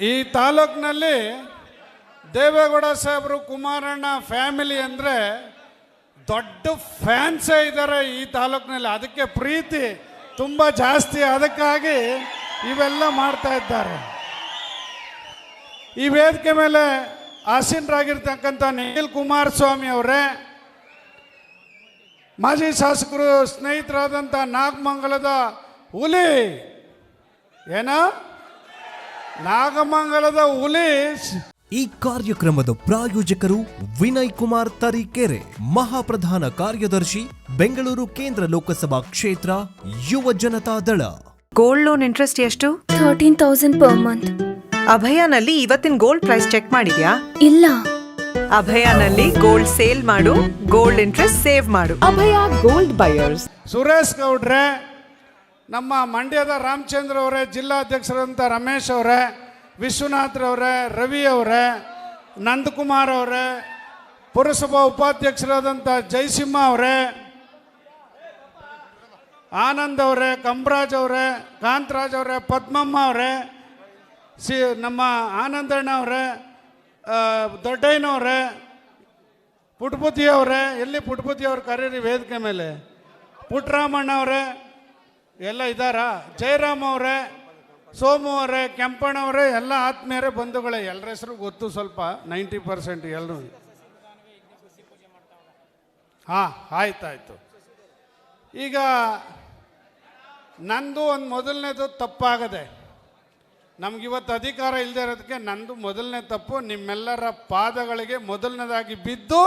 ಈ ತಾಲೂಕಿನಲ್ಲಿ ದೇವೇಗೌಡ ಸಾಹೇಬರು ಕುಮಾರಣ್ಣ ಫ್ಯಾಮಿಲಿ ಅಂದರೆ ದೊಡ್ಡ ಫ್ಯಾನ್ಸೇ ಇದ್ದಾರೆ ಈ ತಾಲೂಕಿನಲ್ಲಿ. ಅದಕ್ಕೆ ಪ್ರೀತಿ ತುಂಬ ಜಾಸ್ತಿ. ಅದಕ್ಕಾಗಿ ಇವೆಲ್ಲ ಮಾಡ್ತಾ ಇದ್ದಾರೆ. ಈ ವೇದಿಕೆ ಮೇಲೆ ಆಸೀನರಾಗಿರ್ತಕ್ಕಂಥ ನಿಖಿಲ್ ಕುಮಾರಸ್ವಾಮಿ ಅವರೇ, ಮಾಜಿ ಶಾಸಕರು ಸ್ನೇಹಿತರಾದಂಥ ನಾಗಮಂಗಲದ ಹುಲಿ. ಏನ? ನಾಗಮಂಗಲದ ಹುಲಿ. ಈ ಕಾರ್ಯಕ್ರಮದ ಪ್ರಾಯೋಜಕರು ವಿನಯ್ ಕುಮಾರ್ ತರೀಕೆರೆ ಮಹಾಪ್ರಧಾನ ಕಾರ್ಯದರ್ಶಿ ಬೆಂಗಳೂರು ಕೇಂದ್ರ ಲೋಕಸಭಾ ಕ್ಷೇತ್ರ Yuva Janata Dal. Gold loan interest ಎಷ್ಟು? ಥರ್ಟೀನ್ ತೌಸಂಡ್ ಪರ್ ಮಂತ್ ಅಭಯನಲ್ಲಿ ಇವತ್ತಿನ ಗೋಲ್ಡ್ ಪ್ರೈಸ್ ಚೆಕ್ ಮಾಡಿದ್ಯಾ? ಇಲ್ಲ. ಅಭಯನಲ್ಲಿ ಗೋಲ್ಡ್ ಸೇಲ್ ಮಾಡು ಗೋಲ್ಡ್ ಇಂಟ್ರೆಸ್ಟ್ ಸೇವ್ ಮಾಡು. ಅಭಯ ಗೋಲ್ಡ್ ಬೈಯರ್ಸ್ ಸುರೇಶ್ ಗೌಡ್ರೆ ನಮ್ಮ ಮಂಡ್ಯದ ರಾಮಚಂದ್ರ ಅವರೇ, ಜಿಲ್ಲಾಧ್ಯಕ್ಷರಂತ ರಮೇಶ್ ಅವರೇ ವಿಶ್ವನಾಥ್ರವರೇ ರವಿ ಅವರೇ, ನಂದಕುಮಾರ್ ಅವರೇ, ಪುರಸಭಾ ಉಪಾಧ್ಯಕ್ಷರಾದಂಥ ಜಯಸಿಂಹ ಅವರೇ, ಆನಂದ್ ಅವರೇ, ಕಂಬರಾಜ್ ಅವರೇ, ಕಾಂತರಾಜ್ ಅವರೇ, ಪದ್ಮಮ್ಮ ಅವರೇ, ಸಿ, ನಮ್ಮ ಆನಂದಣ್ಣ ಅವರೇ ದೊಡ್ಡಯ್ಯನವರೇ ಪುಟ್ಪುತಿ ಅವರೇ, ಎಲ್ಲಿ ಪುಟ್ಪುತಿ ಅವ್ರು ಕರೀರಿ ವೇದಿಕೆ ಮೇಲೆ? ಪುಟ್ಟರಾಮಣ್ಣ ಅವರೇ ಎಲ್ಲ ಇದ್ದಾರಾ ಜಯರಾಮ್ ಅವರೇ ಸೋಮು ಅವರೇ ಕೆಂಪಣ್ಣ ಅವರೇ ಎಲ್ಲ ಆತ್ಮೀಯರೇ ಬಂಧುಗಳೇ ಎಲ್ಲರ ಹೆಸರು ಗೊತ್ತು ಸ್ವಲ್ಪ ನೈಂಟಿ ಪರ್ಸೆಂಟ್ ಎಲ್ಲರೂ ಹಾಂ ಆಯ್ತಾಯ್ತು. ಈಗ ನಂದು ಒಂದು ಮೊದಲನೇದು ತಪ್ಪಾಗದೆ ನಮಗಿವತ್ತು ಅಧಿಕಾರ ಇಲ್ಲದೆ ಇರೋದಕ್ಕೆ ನಂದು ಮೊದಲನೇ ತಪ್ಪು ನಿಮ್ಮೆಲ್ಲರ ಪಾದಗಳಿಗೆ ಮೊದಲನೇದಾಗಿ ಬಿದ್ದು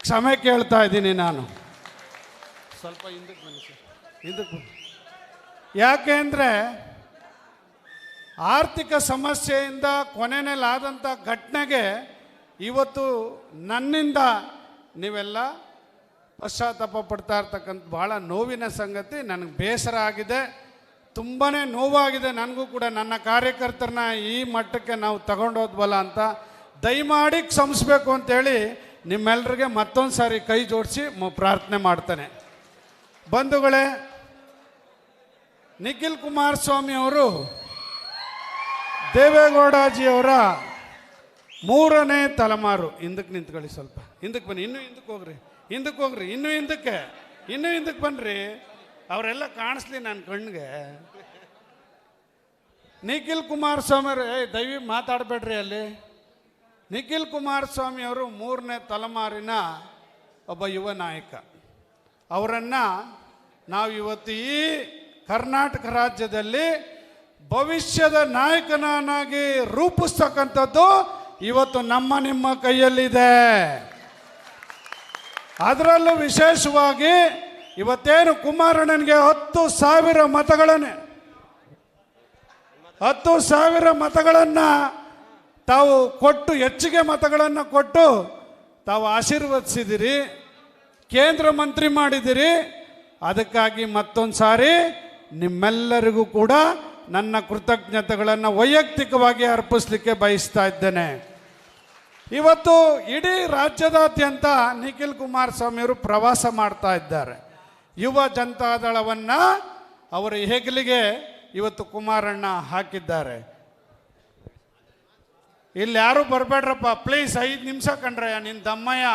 ಕ್ಷಮೆ ಕೇಳ್ತಾ ಇದ್ದೀನಿ ನಾನು. ಸ್ವಲ್ಪ ಹಿಂದಕ್ಕೆ ಬನ್ನಿ ಸರ್. ಹಿಂದಕ್ಕೆ ಬನ್ನಿ. ಯಾಕೆ ಅಂದರೆ ಆರ್ಥಿಕ ಸಮಸ್ಯೆಯಿಂದ ಕೊನೆಯಲ್ಲಾದಂಥ ಘಟನೆಗೆ ಇವತ್ತು ನನ್ನಿಂದ ನೀವೆಲ್ಲ ಪಶ್ಚಾತ್ತಾಪ ಪಡ್ತಾ ಇರ್ತಕ್ಕಂಥ ಭಾಳ ನೋವಿನ ಸಂಗತಿ, ನನಗೆ ಬೇಸರ ಆಗಿದೆ ತುಂಬಾ ನೋವಾಗಿದೆ, ನನಗೂ ಕೂಡ ನನ್ನ ಕಾರ್ಯಕರ್ತರನ್ನ ಈ ಮಟ್ಟಕ್ಕೆ ನಾವು ತಗೊಂಡೋದ್ವಲ್ಲ ಅಂತ ದಯಮಾಡಿ ಕ್ಷಮಿಸ್ಬೇಕು ಅಂತೇಳಿ ನಿಮ್ಮೆಲ್ಲರಿಗೆ ಮತ್ತೊಂದು ಸಾರಿ ಕೈ ಜೋಡಿಸಿ ಪ್ರಾರ್ಥನೆ ಮಾಡ್ತೇನೆ. ಬಂಧುಗಳೇ ನಿಖಿಲ್ ಕುಮಾರಸ್ವಾಮಿ ಅವರು ದೇವೇಗೌಡಜಿಯವರ ಮೂರನೇ ತಲೆಮಾರು. ಹಿಂದಕ್ಕೆ ನಿಂತ್ಕೊಳ್ಳಿ ಸ್ವಲ್ಪ. ಹಿಂದಕ್ಕೆ ಬನ್ನಿ. ಇನ್ನೂ ಹಿಂದಕ್ಕೆ ಹೋಗ್ರಿ. ಹಿಂದಕ್ಕೆ ಹೋಗ್ರಿ. ಇನ್ನೂ ಹಿಂದಕ್ಕೆ. ಇನ್ನೂ ಹಿಂದಕ್ಕೆ ಬನ್ನಿರಿ ಅವರೆಲ್ಲ ಕಾಣಿಸ್ಲಿ ನನ್ನ ಕಣ್ಣಿಗೆ ನಿಖಿಲ್ ಕುಮಾರಸ್ವಾಮಿ ಅವರು ಏ ದಯವಿ, ಮಾತಾಡಬೇಡ್ರಿ ಅಲ್ಲಿ. ನಿಖಿಲ್ ಕುಮಾರಸ್ವಾಮಿ ಅವರು ಮೂರನೇ ತಲೆಮಾರಿನ ಒಬ್ಬ ಯುವ ನಾಯಕ. ಅವರನ್ನು ನಾವು ಇವತ್ತು ಈ ಕರ್ನಾಟಕ ರಾಜ್ಯದಲ್ಲಿ ಭವಿಷ್ಯದ ನಾಯಕನಾಗಿ ರೂಪಿಸ್ತಕ್ಕಂಥದ್ದು ಇವತ್ತು ನಮ್ಮ ನಿಮ್ಮ ಕೈಯಲ್ಲಿದೆ. ಅದರಲ್ಲೂ ವಿಶೇಷವಾಗಿ ಇವತ್ತೇನು ಕುಮಾರಣ್ಣನಿಗೆ ಹತ್ತು ಸಾವಿರ ಮತಗಳನ್ನೇ, ಹತ್ತು ಸಾವಿರ ಮತಗಳನ್ನು ತಾವು ಕೊಟ್ಟು, ಹೆಚ್ಚಿಗೆ ಮತಗಳನ್ನು ಕೊಟ್ಟು ತಾವು ಆಶೀರ್ವದಿಸಿದಿರಿ, ಕೇಂದ್ರ ಮಂತ್ರಿ ಮಾಡಿದಿರಿ. ಅದಕ್ಕಾಗಿ ಮತ್ತೊಂದು ಸಾರಿ ನಿಮ್ಮೆಲ್ಲರಿಗೂ ಕೂಡ ನನ್ನ ಕೃತಜ್ಞತೆಗಳನ್ನು ವೈಯಕ್ತಿಕವಾಗಿ ಅರ್ಪಿಸಲಿಕ್ಕೆ ಬಯಸ್ತಾ ಇದ್ದೇನೆ. ಇವತ್ತು ಇಡೀ ರಾಜ್ಯದಾದ್ಯಂತ ನಿಖಿಲ್ ಕುಮಾರಸ್ವಾಮಿಯವರು ಪ್ರವಾಸ ಮಾಡ್ತಾ ಇದ್ದಾರೆ. ಯುವ ಜನತಾದಳವನ್ನು ಅವರ ಹೆಗಲಿಗೆ ಇವತ್ತು ಕುಮಾರಣ್ಣ ಹಾಕಿದ್ದಾರೆ. ಇಲ್ಲಿ ಯಾರು ಬರಬೇಡ್ರಪ್ಪ ಪ್ಲೀಸ್ ಐದು ನಿಮಿಷ ಕಂಡ್ರಯ್ಯ ನಿನ್ನ ದಮ್ಮಯ್ಯ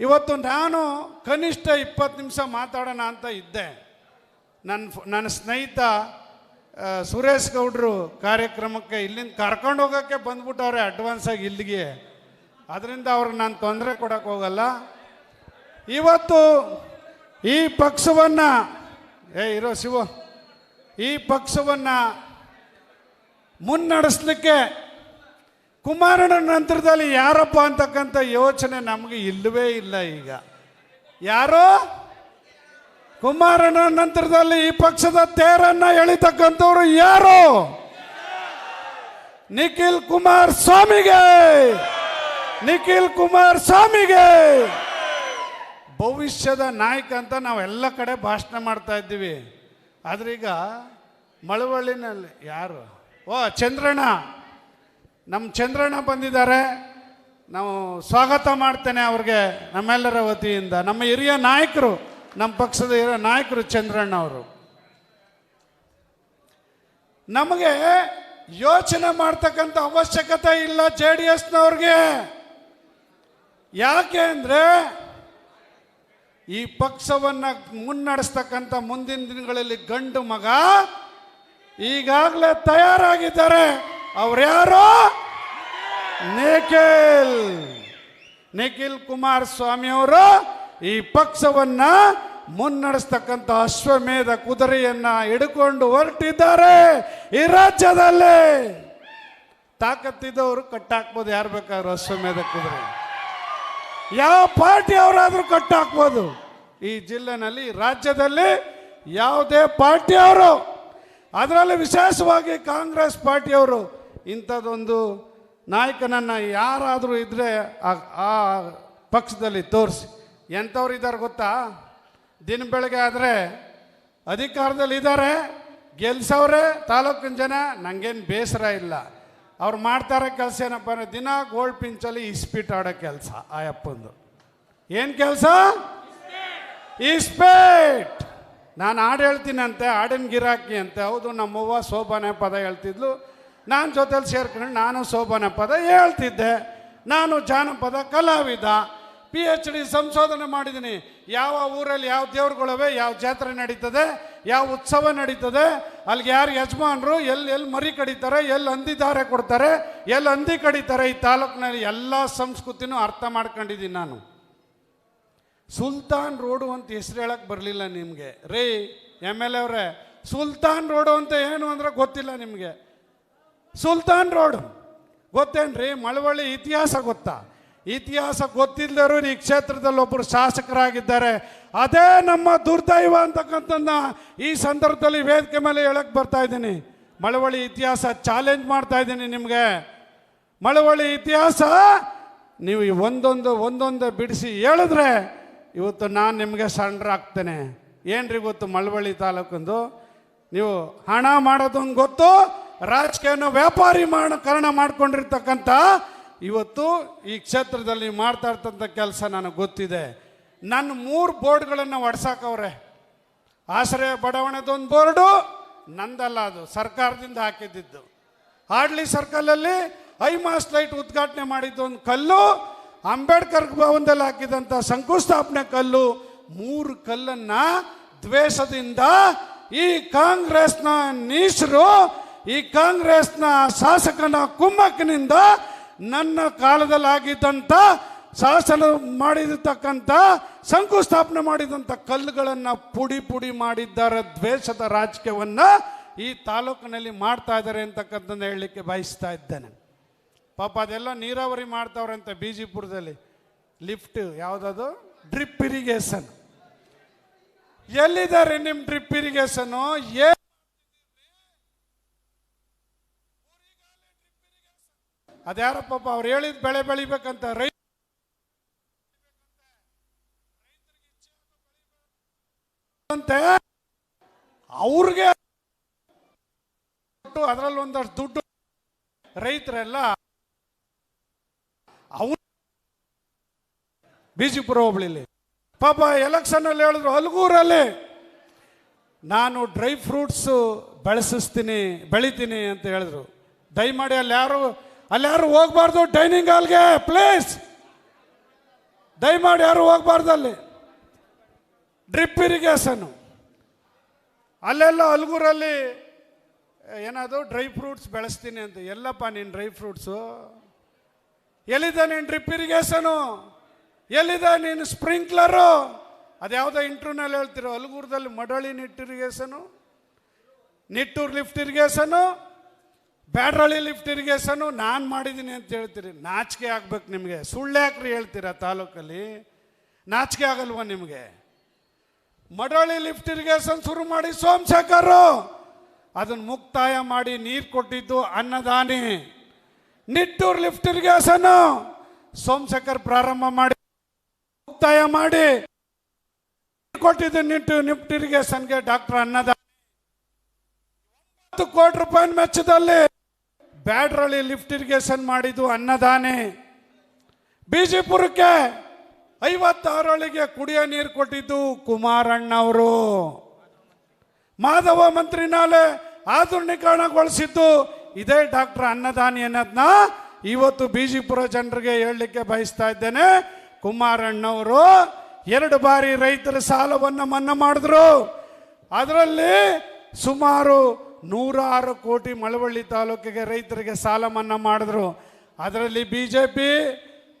ಇವತ್ತು ನಾನು ಕನಿಷ್ಠ ಇಪ್ಪತ್ತು ನಿಮಿಷ ಮಾತಾಡೋಣ ಅಂತ ಇದ್ದೆ. ನನ್ನ ನನ್ನ ಸ್ನೇಹಿತ ಸುರೇಶ್ ಗೌಡ್ರು ಕಾರ್ಯಕ್ರಮಕ್ಕೆ ಇಲ್ಲಿಂದ ಕರ್ಕೊಂಡು ಹೋಗೋಕ್ಕೆ ಬಂದ್ಬಿಟ್ಟವ್ರೆ ಅಡ್ವಾನ್ಸಾಗಿ ಇಲ್ಲಿಗೆ. ಅದರಿಂದ ಅವ್ರಿಗೆ ನಾನು ತೊಂದರೆ ಕೊಡೋಕೆ ಹೋಗಲ್ಲ. ಇವತ್ತು ಈ ಪಕ್ಷವನ್ನು, ಏ, ಇರೋ ಶಿವ, ಈ ಪಕ್ಷವನ್ನು ಮುನ್ನಡೆಸಲಿಕ್ಕೆ ಕುಮಾರನ ನಂತರದಲ್ಲಿ ಯಾರಪ್ಪ ಅಂತಕ್ಕಂಥ ಯೋಚನೆ ನಮಗೆ ಇಲ್ಲವೇ ಇಲ್ಲ ಈಗ. ಯಾರೋ? ಕುಮಾರನ ನಂತರದಲ್ಲಿ ಈ ಪಕ್ಷದ ತೇರನ್ನ ಎಳಿತಕ್ಕಂಥವ್ರು ಯಾರು? ನಿಖಿಲ್ ಕುಮಾರ್ ಸ್ವಾಮಿಗೆ! ನಿಖಿಲ್ ಕುಮಾರ್ ಸ್ವಾಮಿಗೆ! ಭವಿಷ್ಯದ ನಾಯಕ ಅಂತ ನಾವೆಲ್ಲ ಕಡೆ ಭಾಷಣ ಮಾಡ್ತಾ ಇದ್ದೀವಿ. ಆದ್ರೀಗ ಮಳವಳ್ಳಿನಲ್ಲಿ ಯಾರು? ಓ, ಚಂದ್ರಣ್ಣ. ನಮ್ಮ ಚಂದ್ರಣ್ಣ ಬಂದಿದ್ದಾರೆ. ನಾವು ಸ್ವಾಗತ ಮಾಡ್ತೇನೆ ಅವ್ರಿಗೆ, ನಮ್ಮೆಲ್ಲರ ವತಿಯಿಂದ. ನಮ್ಮ ಹಿರಿಯ ನಾಯಕರು ನಮ್ಮ ಪಕ್ಷದ ಹಿರಿಯ ನಾಯಕರು ಚಂದ್ರಣ್ಣ ಅವರು. ನಮಗೆ ಯೋಚನೆ ಮಾಡ್ತಕ್ಕಂಥ ಅವಶ್ಯಕತೆ ಇಲ್ಲ ಜೆ ಡಿ ಎಸ್ನವ್ರಿಗೆ. ಯಾಕೆ ಅಂದರೆ, ಈ ಪಕ್ಷವನ್ನು ಮುನ್ನಡೆಸ್ತಕ್ಕಂಥ ಮುಂದಿನ ದಿನಗಳಲ್ಲಿ ಗಂಡು ಮಗ ಈಗಾಗಲೇ ತಯಾರಾಗಿದ್ದಾರೆ. ಅವ್ರ್ಯಾರು ನಿಖಿಲ್. ನಿಖಿಲ್ ಕುಮಾರಸ್ವಾಮಿ ಅವರು ಈ ಪಕ್ಷವನ್ನ ಮುನ್ನಡೆಸ್ತಕ್ಕಂಥ ಅಶ್ವಮೇಧ ಕುದುರೆಯನ್ನ ಹಿಡ್ಕೊಂಡು ಹೊರಟಿದ್ದಾರೆ. ಈ ರಾಜ್ಯದಲ್ಲಿ ತಾಕತ್ತಿದ್ದವರು ಕಟ್ಟಾಕ್ಬೋದು. ಯಾರು ಬೇಕಾದ್ರು ಅಶ್ವಮೇಧ ಕುದುರೆ. ಯಾವ ಪಾರ್ಟಿ ಅವರಾದ್ರೂ ಕಟ್ಟಾಕ್ಬೋದು. ಈ ಜಿಲ್ಲೆನಲ್ಲಿ ರಾಜ್ಯದಲ್ಲಿ ಯಾವುದೇ ಪಾರ್ಟಿಯವರು ಅದರಲ್ಲಿ ವಿಶೇಷವಾಗಿ ಕಾಂಗ್ರೆಸ್ ಪಾರ್ಟಿಯವರು ಇಂಥದ್ದೊಂದು ನಾಯಕನನ್ನು ಯಾರಾದರೂ ಇದ್ದರೆ ಆ- ಪಕ್ಷದಲ್ಲಿ ತೋರಿಸಿ. ಎಂಥವ್ರು ಇದ್ದಾರೆ ಗೊತ್ತಾ? ದಿನ ಬೆಳಗ್ಗೆ ಆದರೆ ಅಧಿಕಾರದಲ್ಲಿ ಇದ್ದಾರೆ, ಗೆಲ್ಸವ್ರೆ, ತಾಲೂಕಿನ ಜನ ನನಗೇನು ಬೇಸರ ಇಲ್ಲ. ಅವ್ರು ಮಾಡ್ತಾರೆ ಕೆಲಸ ಏನಪ್ಪ ಅಂದರೆ ದಿನ ಗೋಲ್ಡ್ ಪಿಂಚಲ್ಲಿ ಇಸ್ಪೀಟ್ ಆಡೋ ಕೆಲಸ ಆ ಅಪ್ಪಂದು ಏನು ಕೆಲಸ? ಇಸ್ಪೇಟ್! ನಾನು ಹಾಡು ಹೇಳ್ತೀನಂತೆ, ಹಾಡಿನ ಗಿರಾಕಿ ಅಂತೆ. ಹೌದು, ನಮ್ಮವ್ವ ಶೋಭಾನೆ ಪದ ಹೇಳ್ತಿದ್ಲು. ನಾನು ಜೊತೆಲಿ ಸೇರ್ಕೊಂಡು ನಾನು ಶೋಭನ ಪದ ಹೇಳ್ತಿದ್ದೆ. ನಾನು ಜಾನಪದ ಕಲಾವಿದ ಪಿ ಎಚ್ ಡಿ ಸಂಶೋಧನೆ ಮಾಡಿದ್ದೀನಿ ಯಾವ ಊರಲ್ಲಿ ಯಾವ ದೇವ್ರುಗಳವೆ, ಯಾವ ಜಾತ್ರೆ ನಡೀತದೆ, ಯಾವ ಉತ್ಸವ ನಡೀತದೆ ಅಲ್ಲಿಗೆ ಯಾರು ಯಜಮಾನರು ಎಲ್ಲಿ ಎಲ್ಲಿ ಮರಿ ಕಡಿತಾರೆ ಎಲ್ಲಿ ಹಂದಿದಾರೆ ಕೊಡ್ತಾರೆ ಎಲ್ಲಿ ಹಂದಿ ಕಡಿತಾರೆ ಈ ತಾಲೂಕಿನಲ್ಲಿ ಎಲ್ಲ ಸಂಸ್ಕೃತಿನೂ ಅರ್ಥ ಮಾಡ್ಕೊಂಡಿದ್ದೀನಿ ನಾನು. ಸುಲ್ತಾನ್ ರೋಡು ಅಂತ ಹೆಸರು ಹೇಳಕ್ಕೆ ಬರಲಿಲ್ಲ ನಿಮಗೆ. ರೇ, ಎಂ ಎಲ್ ಎ ಅವರೇ, ಸುಲ್ತಾನ್ ರೋಡು ಅಂತ ಏನು ಅಂದರೆ ಗೊತ್ತಿಲ್ಲ ನಿಮಗೆ. ಸುಲ್ತಾನ್ ರೋಡ್. ಗೊತ್ತೇನ್ರಿ? ಮಳವಳ್ಳಿ ಇತಿಹಾಸ ಗೊತ್ತಾ? ಇತಿಹಾಸ ಗೊತ್ತಿಲ್ಲದರು ಈ ಕ್ಷೇತ್ರದಲ್ಲಿ ಒಬ್ಬರು ಶಾಸಕರಾಗಿದ್ದಾರೆ. ಅದೇ ನಮ್ಮ ದುರ್ದೈವ ಅಂತಕ್ಕಂಥದ್ದನ್ನ ಈ ಸಂದರ್ಭದಲ್ಲಿ ವೇದಿಕೆ ಮೇಲೆ ಹೇಳಕ್ಕೆ ಬರ್ತಾ ಇದ್ದೀನಿ. ಮಳವಳ್ಳಿ ಇತಿಹಾಸ ಚಾಲೆಂಜ್ ಮಾಡ್ತಾ ಇದ್ದೀನಿ ನಿಮಗೆ. ಮಳವಳ್ಳಿ ಇತಿಹಾಸ ನೀವು ಒಂದೊಂದು ಒಂದೊಂದು ಬಿಡಿಸಿ ಹೇಳಿದ್ರೆ ಇವತ್ತು ನಾನು ನಿಮಗೆ ಸಣ್ಣ ಏನ್ರಿ ಗೊತ್ತು ಮಳವಳ್ಳಿ ತಾಲೂಕಂದು? ನೀವು ಹಣ ಮಾಡೋದೊಂದು ಗೊತ್ತು ರಾಜಕೀಯನ ವ್ಯಾಪಾರಿ ಕರಣ ಮಾಡ್ಕೊಂಡಿರ್ತಕ್ಕಂಥ ಇವತ್ತು ಈ ಕ್ಷೇತ್ರದಲ್ಲಿ ಮಾಡ್ತಾ ಇರ್ತಂಥ ಕೆಲಸ ನನಗೆ ಗೊತ್ತಿದೆ. ನನ್ನ ಮೂರು ಬೋರ್ಡ್ಗಳನ್ನು ಒಡ್ಸಾಕವ್ರೆ. ಆಶ್ರಯ ಬಡಾವಣೆದೊಂದು ಬೋರ್ಡು, ನಂದಲ್ಲ ಅದು, ಸರ್ಕಾರದಿಂದ ಹಾಕಿದ್ದಿದ್ದು. ಆಡ್ಲಿ ಸರ್ಕಲಲ್ಲಿ ಐಮಾಸ್ ಲೈಟ್ ಉದ್ಘಾಟನೆ ಮಾಡಿದ್ದು ಒಂದು ಕಲ್ಲು, ಅಂಬೇಡ್ಕರ್ ಭವನದಲ್ಲಿ ಹಾಕಿದಂಥ ಶಂಕುಸ್ಥಾಪನೆ ಕಲ್ಲು, ಮೂರು ಕಲ್ಲನ್ನು ದ್ವೇಷದಿಂದ ಈ ಕಾಂಗ್ರೆಸ್ನ ನೀಚರು ಈ ಕಾಂಗ್ರೆಸ್ನ ಶಾಸಕನ ಕುಮ್ಮಕ್ಕಿನಿಂದ ನನ್ನ ಕಾಲದಲ್ಲಿ ಆಗಿದ್ದಂಥ ಶಾಸನ ಮಾಡಿರ್ತಕ್ಕಂಥ ಶಂಕುಸ್ಥಾಪನೆ ಮಾಡಿದಂಥ ಕಲ್ಲುಗಳನ್ನು ಪುಡಿ ಪುಡಿ ಮಾಡಿದ್ದಾರೆ ದ್ವೇಷದ ರಾಜಕೀಯವನ್ನು ಈ ತಾಲೂಕಿನಲ್ಲಿ ಮಾಡ್ತಾ ಇದ್ದಾರೆ ಅಂತಕ್ಕಂಥದ್ದು ಹೇಳಲಿಕ್ಕೆ ಬಯಸ್ತಾ ಇದ್ದೇನೆ. ಪಾಪ ಅದೆಲ್ಲ ನೀರಾವರಿ ಮಾಡ್ತಾವ್ರೆ ಅಂತ ಬಿಜಿಪುರದಲ್ಲಿ. ಲಿಫ್ಟ್ ಯಾವುದದು? ಡ್ರಿಪ್ ಇರಿಗೇಷನ್ ಎಲ್ಲಿದ್ದಾರೆ ನಿಮ್ಮ ಡ್ರಿಪ್ ಇರಿಗೇಷನು ಏ ಅದ್ಯಾರ ಪಾಪ ಅವ್ರು ಹೇಳಿದ ಬೆಳೆ ಬೆಳಿಬೇಕಂತ ರೈತ ಅವ್ರಿಗೆ ಅದರಲ್ಲಿ ಒಂದಷ್ಟು ದುಡ್ಡು ರೈತರೆಲ್ಲ ಅವನು ಬಿಜಿಪುರ ಹೋಬಳಿಲಿ ಪಾಪ ಎಲೆಕ್ಷನ್ ಅಲ್ಲಿ ಹೇಳಿದ್ರು ಹಲಗೂರಲ್ಲಿ, ನಾನು ಡ್ರೈ ಫ್ರೂಟ್ಸ್ ಬೆಳೆಸಿಸ್ತೀನಿ, ಬೆಳಿತೀನಿ ಅಂತ ಹೇಳಿದ್ರು. ದಯಮಾಡಿ ಅಲ್ಲಿ ಯಾರು ಅಲ್ಲಿ ಯಾರು ಹೋಗ್ಬಾರ್ದು ಡೈನಿಂಗ್ ಹಾಲ್ಗೆ ಪ್ಲೀಸ್ ದಯಮಾಡಿ ಯಾರು ಹೋಗ್ಬಾರ್ದು ಅಲ್ಲಿ? ಡ್ರಿಪ್ ಇರಿಗೇಷನ್ ಅಲ್ಲೆಲ್ಲ ಅಲ್ಗೂರಲ್ಲಿ ಏನದು ಡ್ರೈ ಫ್ರೂಟ್ಸ್ ಬೆಳೆಸ್ತೀನಿ ಅಂತ. ಎಲ್ಲಪ್ಪ ನೀನು ಡ್ರೈ ಫ್ರೂಟ್ಸು ಎಲ್ಲಿದೆ ನೀನು ಡ್ರಿಪ್ ಇರಿಗೇಷನು ಎಲ್ಲಿದೆ ನೀನು ಸ್ಪ್ರಿಂಕ್ಲರು ಅದ್ಯಾವುದೋ ಇಂಟ್ರೂನಲ್ಲಿ ಹೇಳ್ತಿರೋ ಅಲ್ಗೂರದಲ್ಲಿ ಮಡಳಿ neat irrigation Nittur lift irrigation Byadrahalli lift irrigation ನಾನು ಮಾಡಿದ್ದೀನಿ ಅಂತ ಹೇಳ್ತೀರಿ. ನಾಚಿಕೆ ಆಗ್ಬೇಕು ನಿಮಗೆ. ಸುಳ್ಳೆ ಯಾಕ್ರಿ ಹೇಳ್ತೀರಾ ತಾಲೂಕಲ್ಲಿ? ನಾಚಿಕೆ ಆಗಲ್ವಾ ನಿಮಗೆ? ಮಡಳಿ ಲಿಫ್ಟ್ ಇರಿಗೇಷನ್ ಶುರು ಮಾಡಿ ಸೋಮಶೇಖರು! ಅದನ್ನು ಮುಕ್ತಾಯ ಮಾಡಿ ನೀರು ಕೊಟ್ಟಿದ್ದು ಅನ್ನದಾನಿ. Nittur lift irrigation! ಸೋಮಶೇಖರ್ ಪ್ರಾರಂಭ ಮಾಡಿ, ಮುಕ್ತಾಯ ಮಾಡಿ. ಕೊಟ್ಟಿದ್ದು ನಿಟ್ಟು ನಿಫ್ಟ್ ಇರಿಗೇಷನ್ಗೆ ಡಾಕ್ಟರ್ ಅನ್ನದಾನಿ. ಕೋಟಿ ರೂಪಾಯಿ ವೆಚ್ಚದಲ್ಲಿ ಬ್ಯಾಡ್ರಳ್ಳಿ ಲಿಫ್ಟ್ ಇರಿಗೇಷನ್ ಮಾಡಿದ್ದು ಅನ್ನದಾನೆ. ಬಿಜಿಪುರಕ್ಕೆ ಐವತ್ತಾರಳಿಗೆ ಕುಡಿಯೋ ನೀರು ಕೊಟ್ಟಿದ್ದು ಕುಮಾರಣ್ಣವರು ಮಾಧವ ಮಂತ್ರಿನಾಲೆ ಆಧುನೀಕರಣಗೊಳಿಸಿದ್ದು ಇದೇ ಡಾಕ್ಟರ್ ಅನ್ನದಾನಿ ಅನ್ನೋದನ್ನ ಇವತ್ತು ಬಿಜಿಪುರ ಜನರಿಗೆ ಹೇಳಲಿಕ್ಕೆ ಬಯಸ್ತಾ ಇದ್ದೇನೆ. ಕುಮಾರಣ್ಣವರು ಎರಡು ಬಾರಿ ರೈತರ ಸಾಲವನ್ನು ಮನ್ನಾ ಮಾಡಿದ್ರು. ಅದರಲ್ಲಿ ಸುಮಾರು ನೂರಾರು ಕೋಟಿ ಮಳವಳ್ಳಿ ತಾಲೂಕಿಗೆ ರೈತರಿಗೆ ಸಾಲ ಮನ್ನಾ ಮಾಡಿದ್ರು. ಅದರಲ್ಲಿ B J P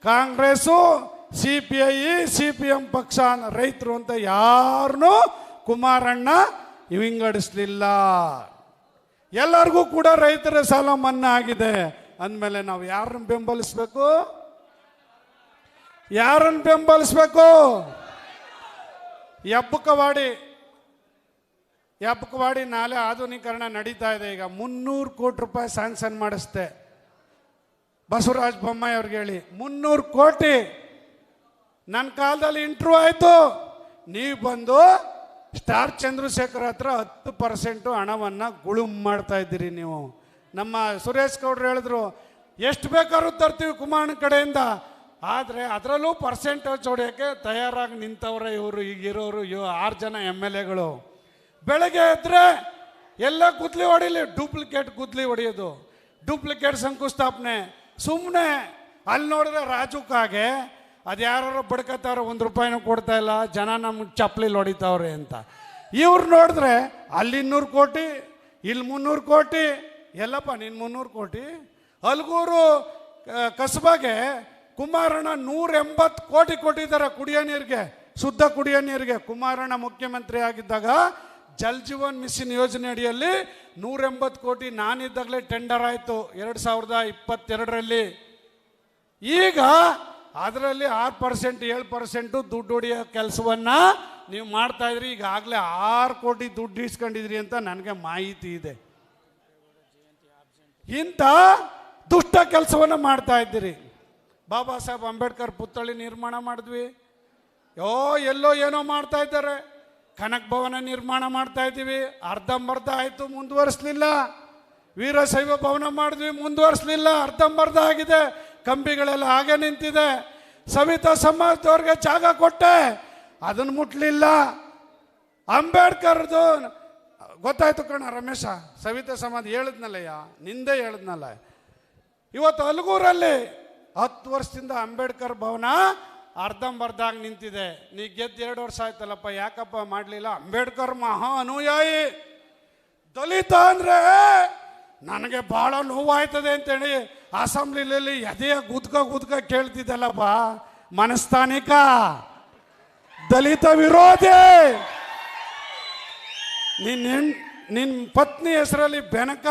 Congress C P I C P M ಪಕ್ಷ ರೈತರು ಅಂತ ಯಾರನ್ನು ಕುಮಾರಣ್ಣ ವಿಂಗಡಿಸ್ಲಿಲ್ಲ ಎಲ್ಲರಿಗೂ ಕೂಡ ರೈತರ ಸಾಲ ಮನ್ನಾ ಆಗಿದೆ. ಅಂದಮೇಲೆ ನಾವು ಯಾರನ್ನು ಬೆಂಬಲಿಸ್ಬೇಕು? ಯಾರನ್ನು ಬೆಂಬಲಿಸ್ಬೇಕು? ಎಬ್ಬಕವಾಡಿ. ಎಬ್ಬಕವಾಡಿ ನಾಲೆ ಆಧುನೀಕರಣ ನಡೀತಾ ಇದೆ. ಈಗ ಮುನ್ನೂರು ಕೋಟಿ ರೂಪಾಯಿ ಸ್ಯಾಂಕ್ಷನ್ ಮಾಡಿಸ್ತೆ ಬಸವರಾಜ ಬೊಮ್ಮಾಯಿ ಅವ್ರಿಗೆ ಹೇಳಿ, ಮುನ್ನೂರು ಕೋಟಿ. ನನ್ನ ಕಾಲದಲ್ಲಿ ಇಂಟ್ರೂ ಆಯಿತು. ನೀವು ಬಂದು ಸ್ಟಾರ್ ಚಂದ್ರಶೇಖರ್ ಹತ್ರ ಹತ್ತು ಪರ್ಸೆಂಟು ಹಣವನ್ನು ಗುಳುಮ್ ಮಾಡ್ತಾ ಇದ್ದೀರಿ ನೀವು. ನಮ್ಮ ಸುರೇಶ್ ಗೌಡ್ರು ಹೇಳಿದ್ರು, ಎಷ್ಟು ಬೇಕಾದ್ರೂ ತರ್ತೀವಿ ಕುಮಾರನ ಕಡೆಯಿಂದ. ಆದರೆ ಅದರಲ್ಲೂ ಪರ್ಸೆಂಟೇಜ್ ಹೊಡೆಯೋಕ್ಕೆ ತಯಾರಾಗಿ ನಿಂತವ್ರೆ ಇವರು, ಈಗಿರೋರು ಇವ್ ಆರು ಜನ ಎಂ ಎಲ್ ಎಗಳು. ಬೆಳಗ್ಗೆ ಎದ್ರೆ ಎಲ್ಲ ಗುದ್ಲಿ ಹೊಡಿಲಿ ಡೂಪ್ಲಿಕೇಟ್ ಗುದ್ಲಿ ಹೊಡೆಯೋದು. ಡೂಪ್ಲಿಕೇಟ್ ಶಂಕುಸ್ಥಾಪನೆ. ಸುಮ್ಮನೆ ಅಲ್ಲಿ ನೋಡಿದ್ರೆ ರಾಜುಕ್ಕಾಗೆ ಕಾಗೆ, ಅದು ಯಾರು ಬಡ್ಕೋತಾರೋ ಒಂದು ರೂಪಾಯಿನೂ ಕೊಡ್ತಾ ಇಲ್ಲ, ಜನ ನಮ್ಗೆ ಚಪ್ಪಲಿಲಿ ಹೊಡಿತಾವ್ರೆ ಅಂತ. ಇವ್ರು ನೋಡಿದ್ರೆ ಅಲ್ಲಿ ಇನ್ನೂರು ಕೋಟಿ, ಇಲ್ಲಿ ಮುನ್ನೂರು ಕೋಟಿ. ಎಲ್ಲಪ್ಪ ನಿನ್ನ ಮುನ್ನೂರು ಕೋಟಿ? ಅಲ್ಗೂರು ಕಸಬಾಗೆ ಕುಮಾರಣ್ಣ ನೂರ ಎಂಬತ್ತು ಕೋಟಿ ಕೊಟ್ಟಿದ್ದಾರೆ ಕುಡಿಯೋ ನೀರಿಗೆ, ಶುದ್ಧ ಕುಡಿಯೋ ನೀರಿಗೆ. ಕುಮಾರಣ್ಣ ಮುಖ್ಯಮಂತ್ರಿ ಆಗಿದ್ದಾಗ ಜಲ್ ಜೀವನ್ ಮಿಷನ್ ಯೋಜನೆ ಅಡಿಯಲ್ಲಿ ನೂರ ಎಂಬತ್ತು ಕೋಟಿ ನಾನಿದ್ದಾಗಲೇ ಟೆಂಡರ್ ಆಯಿತು ಎರಡು ಸಾವಿರದ ಇಪ್ಪತ್ತೆರಡರಲ್ಲಿ. ಈಗ ಅದರಲ್ಲಿ ಆರು ಪರ್ಸೆಂಟ್, ಏಳು ಪರ್ಸೆಂಟು ದುಡ್ಡು ಹೊಡೆಯೋ ಕೆಲಸವನ್ನ ನೀವು ಮಾಡ್ತಾ ಇದ್ರಿ, ಈಗಾಗಲೇ ಆರು ಕೋಟಿ ದುಡ್ಡು ಇಸ್ಕೊಂಡಿದ್ರಿ ಅಂತ ನನಗೆ ಮಾಹಿತಿ ಇದೆ. ಇಂಥ ದುಷ್ಟ ಕೆಲಸವನ್ನು ಮಾಡ್ತಾ ಇದ್ದೀರಿ. ಬಾಬಾ ಸಾಹೇಬ್ ಅಂಬೇಡ್ಕರ್ ಪುತ್ಥಳಿ ನಿರ್ಮಾಣ ಮಾಡಿದ್ವಿ. ಯೋ, ಎಲ್ಲೋ ಏನೋ ಮಾಡ್ತಾ ಇದ್ದಾರೆ. ಕನಕ ಭವನ ನಿರ್ಮಾಣ ಮಾಡ್ತಾ ಇದ್ದೀವಿ. ಅರ್ಧಂಬರ್ಧ ಆಯಿತು, ಮುಂದುವರಿಸ್ಲಿಲ್ಲ. ವೀರಶೈವ ಭವನ ಮಾಡಿದ್ವಿ, ಮುಂದುವರಿಸ್ಲಿಲ್ಲ. ಅರ್ಧಂಬರ್ಧ ಆಗಿದೆ. ಕಂಬಿಗಳೆಲ್ಲ ಹಾಗೆ ನಿಂತಿದೆ. ಸವಿತಾ ಸಮಾಜದವ್ರಿಗೆ ಜಾಗ ಕೊಟ್ಟೆ. ಅದನ್ನು ಮುಟ್ಲಿಲ್ಲ. ಅಂಬೇಡ್ಕರ್ದು ಗೊತ್ತಾಯ್ತು ಕಣ ರಮೇಶ, ಸವಿತಾ ಸಮಾಜ ಹೇಳಿದ್ನಲ್ಲಯ್ಯ, ನಿಂದೆ ಹೇಳಿದ್ನಲ್ಲ. ಇವತ್ತು ಅಲ್ಗೂರಲ್ಲಿ ಹತ್ತು ವರ್ಷದಿಂದ ಅಂಬೇಡ್ಕರ್ ಭವನ ಅರ್ಧಂಬರ್ಧಾಗಿ ನಿಂತಿದೆ. ನೀ ಗೆದ್ದು ಎರಡು ವರ್ಷ ಆಯ್ತಲ್ಲಪ್ಪ, ಯಾಕಪ್ಪ ಮಾಡಲಿಲ್ಲ? ಅಂಬೇಡ್ಕರ್ ಮಹಾ ಅನುಯಾಯಿ. ದಲಿತ ಅಂದ್ರೆ ನನಗೆ ಬಹಳ ನೋವಾಯ್ತದೆ ಅಂತೇಳಿ ಅಸೆಂಬ್ಲಿಲಿ ಎದೆಯ ಗುದ್ಕ ಗುದ್ಕ ಕೇಳ್ತಿದ್ದಲ್ಲಪ್ಪ. ಮನಸ್ಥಾನಿಕ ದಲಿತ ವಿರೋಧಿ. ನಿನ್ನ ನಿನ್ನ ಪತ್ನಿ ಹೆಸರಲ್ಲಿ ಬೆನಕ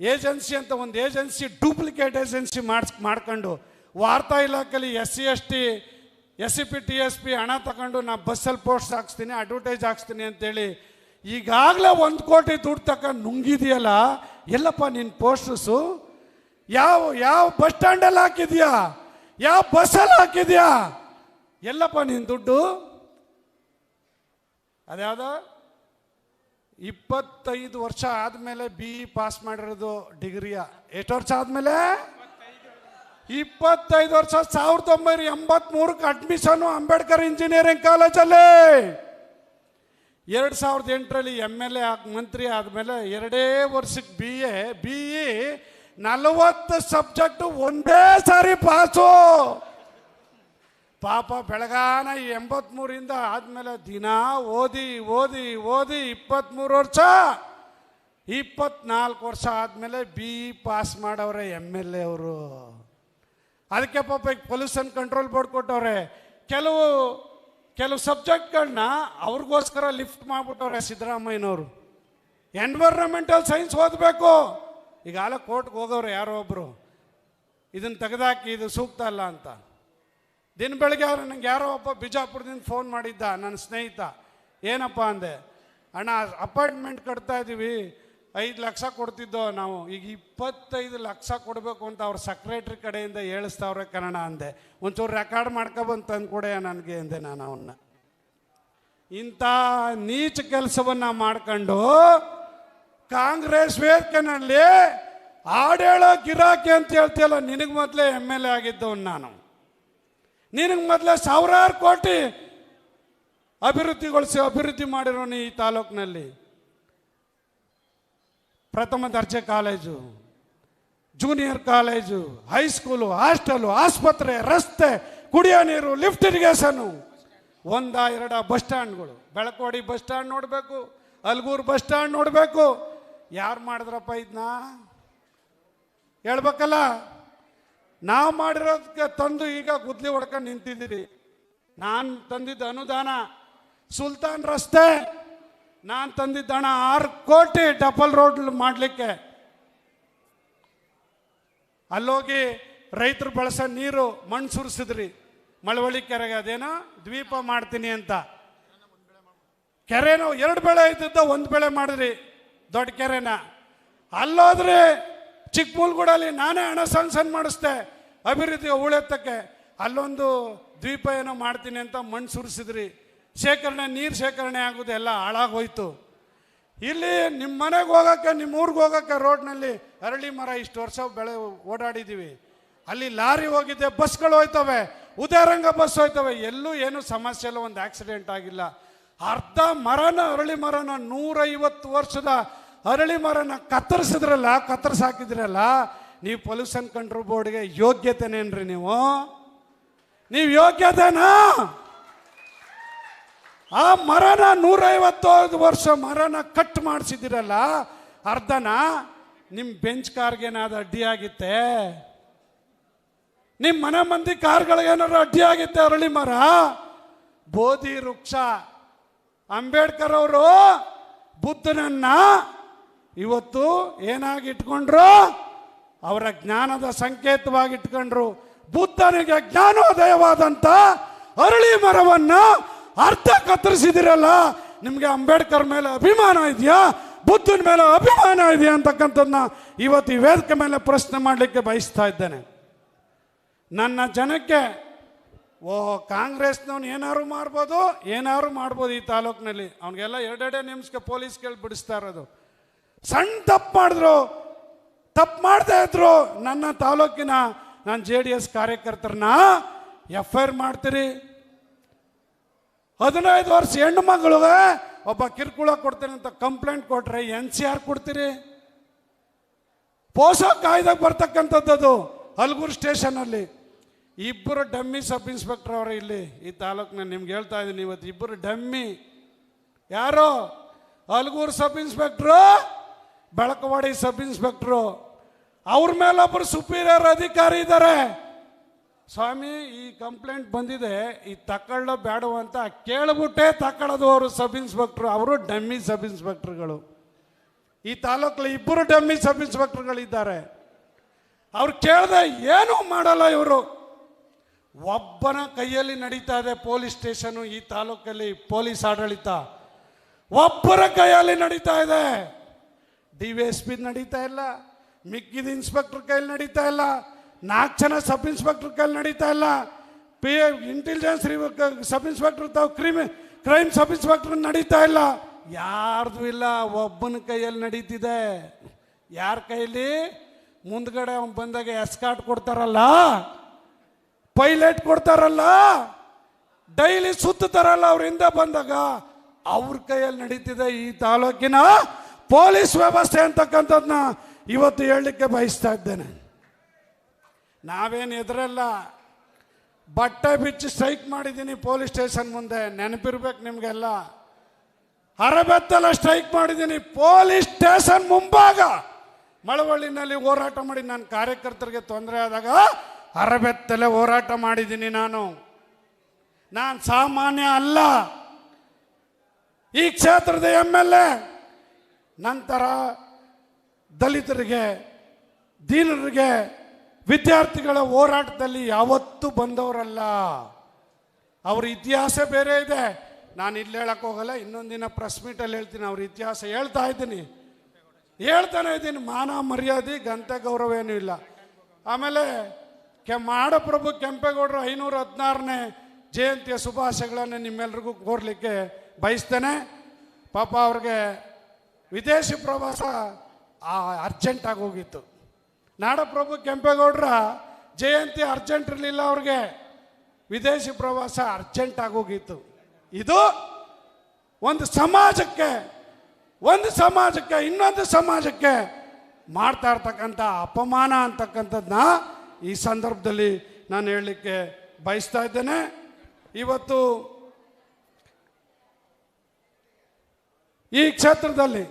ಏಜೆನ್ಸಿ ಅಂತ ಒಂದು ಏಜೆನ್ಸಿ, ಡೂಪ್ಲಿಕೇಟ್ ಏಜೆನ್ಸಿ ಮಾಡ್ಸ್, ಮಾಡ್ಕೊಂಡು ವಾರ್ತಾ ಇಲಾಖೆಯಲ್ಲಿ S C, S T, S C P, T S P ಹಣ ತಗೊಂಡು ನಾ ಬಸ್ಸಲ್ಲಿ ಪೋಸ್ಟ್ ಹಾಕ್ಸ್ತೀನಿ, ಅಡ್ವರ್ಟೈಸ್ ಹಾಕ್ಸ್ತೀನಿ ಅಂತೇಳಿ ಈಗಾಗಲೇ ಒಂದು ಕೋಟಿ ದುಡ್ಡು ತಗೊಂಡು ನುಂಗಿದೆಯಲ್ಲ, ಎಲ್ಲಪ್ಪ ನಿನ್ನ ಪೋಸ್ಟರ್ಸು? ಯಾವ ಯಾವ ಬಸ್ ಸ್ಟ್ಯಾಂಡಲ್ಲಿ ಹಾಕಿದ್ಯಾ? ಯಾವ ಬಸ್ಸಲ್ಲಿ ಹಾಕಿದ್ಯಾ? ಎಲ್ಲಪ್ಪ ನಿನ್ನ ದುಡ್ಡು? ಅದ್ಯಾವ್ದ? ಇಪ್ಪತ್ತೈದು ವರ್ಷ ಆದಮೇಲೆ ಬಿ ಇ ಪಾಸ್ ಮಾಡಿರೋದು ಡಿಗ್ರಿಯ. ಎಷ್ಟು ವರ್ಷ ಆದಮೇಲೆ? ಇಪ್ಪತ್ತೈದು ವರ್ಷ ಸಾವಿರದ ಒಂಬೈನೂರ ಎಂಬತ್ಮೂರಕ್ಕೆ ಅಡ್ಮಿಷನು ಅಂಬೇಡ್ಕರ್ ಇಂಜಿನಿಯರಿಂಗ್ ಕಾಲೇಜಲ್ಲಿ ಎರಡು ಸಾವಿರದ ಎಂಟರಲ್ಲಿ ಎಂ ಎಲ್ ಎ ಆಗಿ, ಮಂತ್ರಿ ಆದಮೇಲೆ ಎರಡೇ ವರ್ಷಕ್ಕೆ ಬಿ ಎ ಬಿ ಇ ನಲವತ್ತು ಸಬ್ಜೆಕ್ಟು ಒಂದೇ ಸಾರಿ ಪಾಸು ಪಾಪ ಬೆಳಗಾನ ಈ ಎಂಬತ್ಮೂರಿಂದ ಆದಮೇಲೆ ದಿನ ಓದಿ ಓದಿ ಓದಿ ಇಪ್ಪತ್ತ್ಮೂರು ವರ್ಷ. ಇಪ್ಪತ್ನಾಲ್ಕು ವರ್ಷ ಆದಮೇಲೆ ಬಿ ಇ ಪಾಸ್ ಮಾಡವ್ರೆ ಎಂ ಎಲ್ ಎ ಅವರು. ಅದಕ್ಕೆ ಪಾಪ ಈಗ ಪೊಲ್ಯೂಷನ್ ಕಂಟ್ರೋಲ್ ಬೋರ್ಡ್ ಕೊಟ್ಟವ್ರೆ. ಕೆಲವು ಕೆಲವು ಸಬ್ಜೆಕ್ಟ್ಗಳನ್ನ ಅವ್ರಿಗೋಸ್ಕರ ಲಿಫ್ಟ್ ಮಾಡಿಬಿಟ್ಟವ್ರೆ ಸಿದ್ದರಾಮಯ್ಯನವರು. ಎನ್ವೈರನ್ಮೆಂಟಲ್ ಸೈನ್ಸ್ ಓದಬೇಕು. ಈಗ ಆಲ ಕೋರ್ಟ್ಗೆ ಹೋಗೋರು ಯಾರೋ ಒಬ್ಬರು ಇದನ್ನು ತೆಗೆದಾಕಿ ಇದು ಸೂಕ್ತ ಅಲ್ಲ ಅಂತ. ದಿನ ಬೆಳಗ್ಗೆ ಅವ್ರು ನಂಗೆ ಯಾರೋ ಒಬ್ಬ ಬಿಜಾಪುರದಿಂದ ಫೋನ್ ಮಾಡಿದ್ದ, ನನ್ನ ಸ್ನೇಹಿತ. ಏನಪ್ಪ ಅಂದೆ, ಅಣ್ಣ ಅಪಾರ್ಟ್ಮೆಂಟ್ ಕಟ್ತಾ ಇದ್ದೀವಿ ಐದು ಲಕ್ಷ ಕೊಡ್ತಿದ್ದೋ ನಾವು, ಈಗ ಇಪ್ಪತ್ತೈದು ಲಕ್ಷ ಕೊಡಬೇಕು ಅಂತ ಅವ್ರ ಸೆಕ್ರೆಟ್ರಿ ಕಡೆಯಿಂದ ಹೇಳಿಸ್ತಾವ್ರೆ ಕನ್ನಡ ಅಂದೆ. ಒಂಚೂರು ರೆಕಾರ್ಡ್ ಮಾಡ್ಕೊಬಂದು ತಂದು ಕೊಡೆ ನನಗೆ ಅಂದೆ ನಾನು ಅವನ್ನ ಇಂಥ ನೀಚ ಕೆಲಸವನ್ನು ಮಾಡ್ಕೊಂಡು ಕಾಂಗ್ರೆಸ್ ವೇದಿಕೆನಲ್ಲಿ ಆಡೇಳೋ ಗಿರಾಕಿ ಅಂತ ಹೇಳ್ತಿಯಲ್ಲ, ನಿನಗೆ ಮೊದಲೇ ಎಂ ಎಲ್ ಎ ಆಗಿದ್ದವನು ನಾನು. ನಿನಗೆ ಮೊದಲೇ ಸಾವಿರಾರು ಕೋಟಿ ಅಭಿವೃದ್ಧಿಗೊಳಿಸಿ ಅಭಿವೃದ್ಧಿ ಮಾಡಿರೋನು ಈ ತಾಲೂಕಿನಲ್ಲಿ. ಪ್ರಥಮ ದರ್ಜೆ college junior college high school hostel ಆಸ್ಪತ್ರೆ, ರಸ್ತೆ, ಕುಡಿಯೋ ನೀರು ಲಿಫ್ಟ್ ಇರಿಗೇಷನು ಒಂದ ಎರಡ ಬಸ್ ಸ್ಟ್ಯಾಂಡ್ಗಳು ಬೆಳಕೋಡಿ ಬಸ್ ಸ್ಟ್ಯಾಂಡ್ ನೋಡಬೇಕು, ಅಲ್ಗೂರು ಬಸ್ ಸ್ಟ್ಯಾಂಡ್ ನೋಡಬೇಕು. ಯಾರು ಮಾಡಿದ್ರಪ್ಪ ಇದನ್ನ ಹೇಳ್ಬೇಕಲ್ಲ? ನಾವು ಮಾಡಿರೋದಕ್ಕೆ ತಂದು ಈಗ ಗುದ್ಲಿ ಹೊಡ್ಕೊಂಡು ನಿಂತಿದ್ದೀರಿ. ನಾನು ತಂದಿದ್ದ ಅನುದಾನ, ಸುಲ್ತಾನ್ ರಸ್ತೆ. ನಾನು ತಂದಿದ್ದ ಹಣ ಆರು ಕೋಟಿ ಡಬಲ್ ರೋಡ್ ಮಾಡಲಿಕ್ಕೆ. ಅಲ್ಲೋಗಿ ರೈತರು ಬಳಸೋ ನೀರು ಮಣ್ಣು ಸುರಿಸಿದ್ರಿ. ಮಳವಳ್ಳಿ ಕೆರೆಗೆ ಅದೇನೋ ದ್ವೀಪ ಮಾಡ್ತೀನಿ ಅಂತ. ಕೆರೆನೋ ಎರಡು ಬೆಳೆ ಇದ್ದಿದ್ದ ಒಂದು ಬೆಳೆ ಮಾಡಿದ್ರಿ ದೊಡ್ಡ ಕೆರೆನ. ಅಲ್ಲೋದ್ರೆ ಚಿಕ್ಕಮೂಲ್ಗೂಡಲ್ಲಿ ನಾನೇ ಹಣ ಸಣ್ಣ ಸಣ್ಣ ಮಾಡಿಸ್ದೆ ಅಭಿವೃದ್ಧಿ ಉಳೆತ್ತಕ್ಕೆ ಅಲ್ಲೊಂದು ದ್ವೀಪ ಏನೋ ಮಾಡ್ತೀನಿ ಅಂತ ಮಣ್ಣು ಸುರಿಸಿದ್ರಿ. ಶೇಖರಣೆ, ನೀರು ಶೇಖರಣೆ ಆಗೋದು ಎಲ್ಲ ಹಾಳಾಗೋಯ್ತು. ಇಲ್ಲಿ ನಿಮ್ಮ ಮನೆಗೆ ಹೋಗೋಕ್ಕೆ ನಿಮ್ಮ ಊರಿಗೆ ಹೋಗೋಕ್ಕೆ ರೋಡ್ನಲ್ಲಿ ಅರಳಿ ಮರ ಇಷ್ಟು ವರ್ಷ ಬೆಳೆ ಓಡಾಡಿದ್ದೀವಿ ಅಲ್ಲಿ ಲಾರಿ ಹೋಗಿದೆ, ಬಸ್ಗಳು ಹೋಯ್ತವೆ, ಉದಯರಂಗ ಬಸ್ ಹೋಯ್ತವೆ, ಎಲ್ಲೂ ಏನು ಸಮಸ್ಯೆ ಇಲ್ಲ, ಒಂದು ಆಕ್ಸಿಡೆಂಟ್ ಆಗಿಲ್ಲ. ಅರ್ಧ ಮರನ, ಅರಳಿ ಮರನ ನೂರೈವತ್ತು ವರ್ಷದ ಅರಳಿ ಮರನ ಕತ್ತರಿಸಿದ್ರಲ್ಲ ಕತ್ತರಿಸ ಹಾಕಿದ್ರಲ್ಲ ನೀವು ಪೊಲ್ಯೂಷನ್ ಕಂಟ್ರೋಲ್ ಬೋರ್ಡ್ಗೆ ಯೋಗ್ಯತೆನೇನ್ರಿ ನೀವು? ನೀವು ಯೋಗ್ಯತೆನಾ? ಆ ಮರನ ನೂರೈವತ್ತೈದು ವರ್ಷ ಮರನ ಕಟ್ ಮಾಡಿಸಿದಿರಲ್ಲ ಅರ್ಧನ ನಿಮ್ಮ ಬೆಂಚ್ ಕಾರ್ಗೇನಾದ್ರು ಅಡ್ಡಿಯಾಗಿತ್ತೆ ನಿಮ್ಮ ಮನೆ ಮಂದಿ ಕಾರ್ಗಳಿಗೇನಾದ್ರು ಅಡ್ಡಿಯಾಗಿತ್ತೆ ಅರಳಿ ಮರ? ಬೋಧಿ ವೃಕ್ಷ. ಅಂಬೇಡ್ಕರ್ ಅವರು ಬುದ್ಧನನ್ನ ಇವತ್ತು ಏನಾಗಿ ಇಟ್ಕೊಂಡ್ರು? ಅವರ ಜ್ಞಾನದ ಸಂಕೇತವಾಗಿ ಇಟ್ಕೊಂಡ್ರು. ಬುದ್ಧನಿಗೆ ಜ್ಞಾನೋದಯವಾದಂತ ಅರಳಿ ಮರವನ್ನ ಅರ್ಥ ಕತ್ತರಿಸಿದಿರಲ್ಲ? ನಿಮಗೆ ಅಂಬೇಡ್ಕರ್ ಮೇಲೆ ಅಭಿಮಾನ ಇದೆಯಾ? ಬುದ್ಧನ ಮೇಲೆ ಅಭಿಮಾನ ಇದೆಯಾ ಅಂತಕ್ಕಂಥದ್ದನ್ನ ಇವತ್ತು ಈ ವೇದಿಕೆ ಮೇಲೆ ಪ್ರಶ್ನೆ ಮಾಡಲಿಕ್ಕೆ ಬಯಸ್ತಾ ಇದ್ದೇನೆ. ನನ್ನ ಜನಕ್ಕೆ ಓ ಕಾಂಗ್ರೆಸ್ನವ್ನು ಏನಾದ್ರು ಮಾಡ್ಬೋದು? ಏನಾದ್ರು ಮಾಡ್ಬೋದು ಈ ತಾಲೂಕಿನಲ್ಲಿ. ಅವ್ನಿಗೆಲ್ಲ ಎರಡೆರಡೇ ನಿಮಿಷಕ್ಕೆ ಪೊಲೀಸ್ ಕೇಳಿ ಬಿಡಿಸ್ತಾ ಇರೋದು. ಸಣ್ಣ ತಪ್ಪು ಮಾಡಿದ್ರು, ತಪ್ಪು ಮಾಡ್ತಾ ಇದ್ರು, ನನ್ನ ತಾಲೂಕಿನ ನಾನು ಜೆ ಡಿ ಎಸ್ ಕಾರ್ಯಕರ್ತರನ್ನ ಎಫ್ ಐ ಆರ್ ಮಾಡ್ತೀರಿ? ಹದಿನೈದು ವರ್ಷ ಹೆಣ್ಣು ಮಗಳಿಗೆ ಒಬ್ಬ ಕಿರುಕುಳ ಕೊಡ್ತೇನೆ ಅಂತ ಕಂಪ್ಲೇಂಟ್ ಕೊಟ್ರೆ ಎನ್ ಸಿ ಆರ್ ಕೊಡ್ತೀರಿ? ಪೋಸೋ ಕಾಯ್ದಾಗ ಬರ್ತಕ್ಕಂಥದ್ದು ಹಲಗೂರು ಸ್ಟೇಷನಲ್ಲಿ ಇಬ್ಬರು ಡಮ್ಮಿ ಸಬ್ ಇನ್ಸ್ಪೆಕ್ಟರ್ ಅವರು ಇಲ್ಲಿ, ಈ ತಾಲೂಕಿನ ನಿಮ್ಗೆ ಹೇಳ್ತಾ ಇದ್ದೀನಿ ಇವತ್ತು, ಇಬ್ಬರು ಡಮ್ಮಿ. ಯಾರು? Halagur sub inspector Belakavadi sub inspector ಅವ್ರ ಮೇಲೊಬ್ಬರು ಸುಪೀರಿಯರ್ ಅಧಿಕಾರಿ ಇದ್ದಾರೆ ಸ್ವಾಮಿ, ಈ ಕಂಪ್ಲೇಂಟ್ ಬಂದಿದೆ, ಈ ತಕೊಳ್ಳೋ ಬೇಡವ ಅಂತ ಕೇಳ್ಬಿಟ್ಟೆ ತಕೊಳ್ಳೋದು ಅವರು ಸಬ್ ಇನ್ಸ್ಪೆಕ್ಟ್ರು ಅವರು ಡಮ್ಮಿ ಸಬ್ ಇನ್ಸ್ಪೆಕ್ಟರ್ಗಳು ಈ ತಾಲೂಕಲ್ಲಿ ಇಬ್ಬರು ಡಮ್ಮಿ ಸಬ್ ಇನ್ಸ್ಪೆಕ್ಟರ್ಗಳಿದ್ದಾರೆ ಅವ್ರು ಕೇಳ್ದೆ ಏನೂ ಮಾಡಲ್ಲ ಇವರು. ಒಬ್ಬನ ಕೈಯಲ್ಲಿ ನಡೀತಾ ಇದೆ ಪೊಲೀಸ್ ಸ್ಟೇಷನು, ಈ ತಾಲೂಕಲ್ಲಿ ಪೊಲೀಸ್ ಆಡಳಿತ. ಒಬ್ಬರ ಕೈಯಲ್ಲಿ ನಡೀತಾ ಇದೆ. ಡಿ ವಿ ಎಸ್ ಪಿ ನಡೀತಾ ಇಲ್ಲ, ಮಿಕ್ಕಿದ ಇನ್ಸ್ಪೆಕ್ಟರ್ ಕೈಯಲ್ಲಿ ನಡೀತಾ ಇಲ್ಲ ನಾಲ್ಕು ಜನ ಸಬ್ ಇನ್ಸ್ಪೆಕ್ಟರ್ ಕೈಲಿ ನಡೀತಾ ಇಲ್ಲ. ಪಿ ಇಂಟೆಲಿಜೆನ್ಸ್ ಸಬ್ ಇನ್ಸ್ಪೆಕ್ಟರ್ ತಾವು ಕ್ರಿಮಿ ಕ್ರೈಮ್ ಸಬ್ ಇನ್ಸ್ಪೆಕ್ಟರ್ ನಡೀತಾ ಇಲ್ಲ. ಯಾರ್ದು ಇಲ್ಲ, ಒಬ್ಬನ ಕೈಯಲ್ಲಿ ನಡೀತಿದೆ. ಯಾರ ಕೈಲಿ? ಮುಂದ್ಗಡೆ ಅವ್ನು ಬಂದಾಗ ಎಸ್ಕಾಟ್ ಕೊಡ್ತಾರಲ್ಲ? ಪೈಲಟ್ ಕೊಡ್ತಾರಲ್ಲ? ಡೈಲಿ ಸುತ್ತಾರಲ್ಲ ಅವ್ರ ಹಿಂದೆ ಬಂದಾಗ? ಅವ್ರ ಕೈಯಲ್ಲಿ ನಡೀತಿದೆ ಈ ತಾಲೂಕಿನ ಪೊಲೀಸ್ ವ್ಯವಸ್ಥೆ ಅಂತಕ್ಕಂಥದ್ದನ್ನ ಇವತ್ತು ಹೇಳಲಿಕ್ಕೆ ಬಯಸ್ತಾ ಇದ್ದೇನೆ. ನಾವೇನು ಎದುರಲ್ಲ. ಬಟ್ಟೆ ಬಿಚ್ಚಿ ಸ್ಟ್ರೈಕ್ ಮಾಡಿದ್ದೀನಿ ಪೊಲೀಸ್ ಸ್ಟೇಷನ್ ಮುಂದೆ. ನೆನಪಿರ್ಬೇಕು ನಿಮಗೆಲ್ಲ. ಅರಬೆತ್ತಲ ಸ್ಟ್ರೈಕ್ ಮಾಡಿದ್ದೀನಿ ಪೊಲೀಸ್ ಸ್ಟೇಷನ್ ಮುಂಭಾಗ. ಮಳವಳ್ಳಿನಲ್ಲಿ ಹೋರಾಟ ಮಾಡಿ ನನ್ನ ಕಾರ್ಯಕರ್ತರಿಗೆ ತೊಂದರೆ ಆದಾಗ ಅರಬೆತ್ತಲೆ ಹೋರಾಟ ಮಾಡಿದ್ದೀನಿ ನಾನು. ನಾನು ಸಾಮಾನ್ಯ ಅಲ್ಲ. ಈ ಕ್ಷೇತ್ರದ ಎಂ ಎಲ್ ಎ ನಂತರ ದಲಿತರಿಗೆ, ದೀನರಿಗೆ ವಿದ್ಯಾರ್ಥಿಗಳ ಹೋರಾಟದಲ್ಲಿ ಯಾವತ್ತೂ ಬಂದವರಲ್ಲ. ಅವ್ರ ಇತಿಹಾಸ ಬೇರೆ ಇದೆ. ನಾನು ಇಲ್ಲಿ ಹೇಳಕ್ ಹೋಗಲ್ಲ, ಇನ್ನೊಂದು ದಿನ ಪ್ರೆಸ್ ಮೀಟಲ್ಲಿ ಹೇಳ್ತೀನಿ, ಅವ್ರ ಇತಿಹಾಸ ಹೇಳ್ತಾ ಇದ್ದೀನಿ. ಹೇಳ್ತಾನೆ ಇದ್ದೀನಿ, ಮಾನ ಮರ್ಯಾದೆ ಗಂತ ಗೌರವ ಏನೂ ಇಲ್ಲ. ಆಮೇಲೆ ಕೆ ಮಾಡಪ್ರಭು ಕೆಂಪೇಗೌಡರು ಐನೂರ ಹದಿನಾರನೇ ಜಯಂತಿಯ ಶುಭಾಶಯಗಳನ್ನು ನಿಮ್ಮೆಲ್ರಿಗೂ ಕೋರ್ಲಿಕ್ಕೆ ಬಯಸ್ತೇನೆ. ಪಾಪ ಅವ್ರಿಗೆ ವಿದೇಶಿ ಪ್ರವಾಸ ಅರ್ಜೆಂಟಾಗಿ ಹೋಗಿತ್ತು. ನಾಡಪ್ರಭು ಕೆಂಪೇಗೌಡರ ಜಯಂತಿ ಅರ್ಜೆಂಟ್ ಇರಲಿಲ್ಲ ಅವ್ರಿಗೆ. ವಿದೇಶಿ ಪ್ರವಾಸ ಅರ್ಜೆಂಟ್ ಆಗೋಗಿತ್ತು ಇದು ಒಂದು ಸಮಾಜಕ್ಕೆ ಒಂದು ಸಮಾಜಕ್ಕೆ, ಇನ್ನೊಂದು ಸಮಾಜಕ್ಕೆ ಮಾಡ್ತಾ ಇರ್ತಕ್ಕಂಥ ಅಪಮಾನ ಅಂತಕ್ಕಂಥದ್ದನ್ನ ಈ ಸಂದರ್ಭದಲ್ಲಿ ನಾನು ಹೇಳಲಿಕ್ಕೆ ಬಯಸ್ತಾ ಇದ್ದೇನೆ. ಇವತ್ತು ಈ ಕ್ಷೇತ್ರದಲ್ಲಿ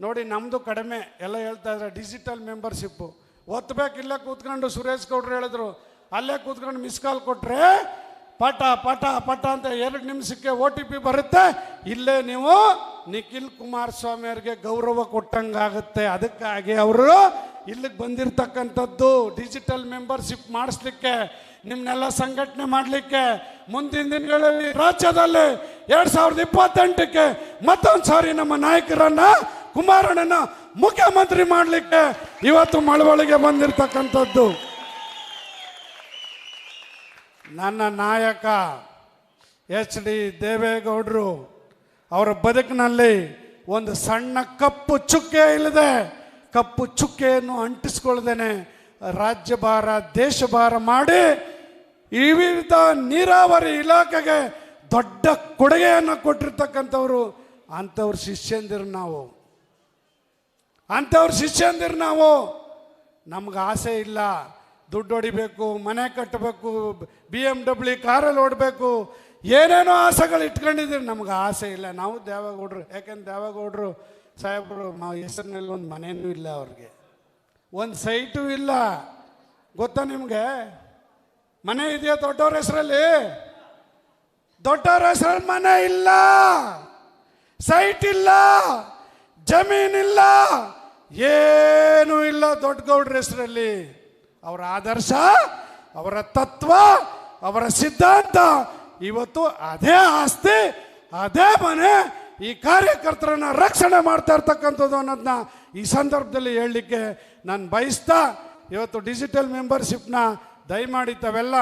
ನೋಡಿ ನಮ್ಮದು ಕಡಿಮೆ. ಎಲ್ಲ ಹೇಳ್ತಾ ಇದ್ದಾರೆ, ಡಿಜಿಟಲ್ ಮೆಂಬರ್ಶಿಪ್ಪು. ಒತ್ತಬೇಕಿಲ್ಲ ಕೂತ್ಕೊಂಡು ಸುರೇಶ್ ಗೌಡ್ರು ಹೇಳಿದ್ರು, ಅಲ್ಲೇ ಕೂತ್ಕೊಂಡು ಮಿಸ್ ಕಾಲ್ ಕೊಟ್ಟರೆ ಪಟ ಪಟ ಪಟ ಅಂತ ಎರಡು ನಿಮಿಷಕ್ಕೆ ಓ ಟಿ ಪಿ ಬರುತ್ತೆ. ಇಲ್ಲೇ ನೀವು ನಿಖಿಲ್ ಕುಮಾರಸ್ವಾಮಿ ಅವರಿಗೆ ಗೌರವ ಕೊಟ್ಟಂಗಾಗುತ್ತೆ. ಅದಕ್ಕಾಗಿ ಅವರು ಇಲ್ಲಿಗೆ ಬಂದಿರತಕ್ಕಂಥದ್ದು ಡಿಜಿಟಲ್ ಮೆಂಬರ್ಶಿಪ್ ಮಾಡಿಸ್ಲಿಕ್ಕೆ ನಿಮ್ಮನ್ನೆಲ್ಲ ಸಂಘಟನೆ ಮಾಡಲಿಕ್ಕೆ, ಮುಂದಿನ ದಿನಗಳಲ್ಲಿ ರಾಜ್ಯದಲ್ಲಿ ಎರಡು ಸಾವಿರದ ಇಪ್ಪತ್ತೆಂಟಕ್ಕೆ ಮತ್ತೊಂದು ಸಾರಿ ನಮ್ಮ ನಾಯಕರನ್ನ ಕುಮಾರಣ್ಣನ ಮುಖ್ಯಮಂತ್ರಿ ಮಾಡಲಿಕ್ಕೆ ಇವತ್ತು ಮಳವಳಿಗೆ ಬಂದಿರತಕ್ಕಂಥದ್ದು. ನನ್ನ ನಾಯಕ ಎಚ್ ಡಿ ದೇವೇಗೌಡರು, ಅವರ ಬದುಕಿನಲ್ಲಿ ಒಂದು ಸಣ್ಣ ಕಪ್ಪು ಚುಕ್ಕೆ ಇಲ್ಲದೆ, ಕಪ್ಪು ಚುಕ್ಕೆಯನ್ನು ಅಂಟಿಸ್ಕೊಳ್ದೇನೆ ದೇಶ ಭಾರ ಮಾಡಿ ವಿವಿಧ ನೀರಾವರಿ ಇಲಾಖೆಗೆ ದೊಡ್ಡ ಕೊಡುಗೆಯನ್ನು ಕೊಟ್ಟಿರ್ತಕ್ಕಂಥವ್ರು ಅಂಥವ್ರ ಶಿಷ್ಯಂದಿರು ನಾವು. ಅಂಥವ್ರ ಶಿಷ್ಯಂದಿರು ನಾವು. ನಮ್ಗೆ ಆಸೆ ಇಲ್ಲ. ದುಡ್ಡು ಹೊಡಿಬೇಕು, ಮನೆ ಕಟ್ಟಬೇಕು ಬಿ ಎಂ ಡಬ್ಲ್ಯೂ ಕಾರಲ್ಲಿ ಓಡಬೇಕು. ಏನೇನೋ ಆಸೆಗಳು ಇಟ್ಕೊಂಡಿದ್ದೀರಿ ನಮ್ಗೆ ಆಸೆ ಇಲ್ಲ. ನಾವು ದೇವೇಗೌಡರು, ಯಾಕೆಂದ್ರೆ ದೇವೇಗೌಡರು ಸಾಹೇಬರು ನಾವು ಹೆಸರಿನಲ್ಲಿ ಒಂದು ಮನೆಯೂ ಇಲ್ಲ ಅವ್ರಿಗೆ. ಒಂದು ಸೈಟು ಇಲ್ಲ. ಗೊತ್ತಾ ನಿಮಗೆ? ಮನೆ ಇದೆಯಾ ದೊಡ್ಡವ್ರ ಹೆಸರಲ್ಲಿ? ದೊಡ್ಡವ್ರ ಹೆಸರಲ್ಲಿ ಮನೆ ಇಲ್ಲ. ಸೈಟ್ ಇಲ್ಲ. ಜಮೀನಿಲ್ಲ ಏನೂ ಇಲ್ಲ ದೊಡ್ಡ ಗೌಡ್ರ ಹೆಸರಲ್ಲಿ. ಅವರ ಆದರ್ಶ, ಅವರ ತತ್ವ, ಅವರ ಸಿದ್ಧಾಂತ. ಇವತ್ತು ಅದೇ ಆಸ್ತಿ, ಅದೇ ಮನೆ ಈ ಕಾರ್ಯಕರ್ತರನ್ನ ರಕ್ಷಣೆ ಮಾಡ್ತಾ ಇರ್ತಕ್ಕಂಥದ್ದು ಅನ್ನೋದನ್ನ ಈ ಸಂದರ್ಭದಲ್ಲಿ ಹೇಳಲಿಕ್ಕೆ ನಾನು ಬಯಸ್ತಾ ಇವತ್ತು ಡಿಜಿಟಲ್ ಮೆಂಬರ್ಶಿಪ್ನ ದಯಮಾಡಿ ತಾವೆಲ್ಲ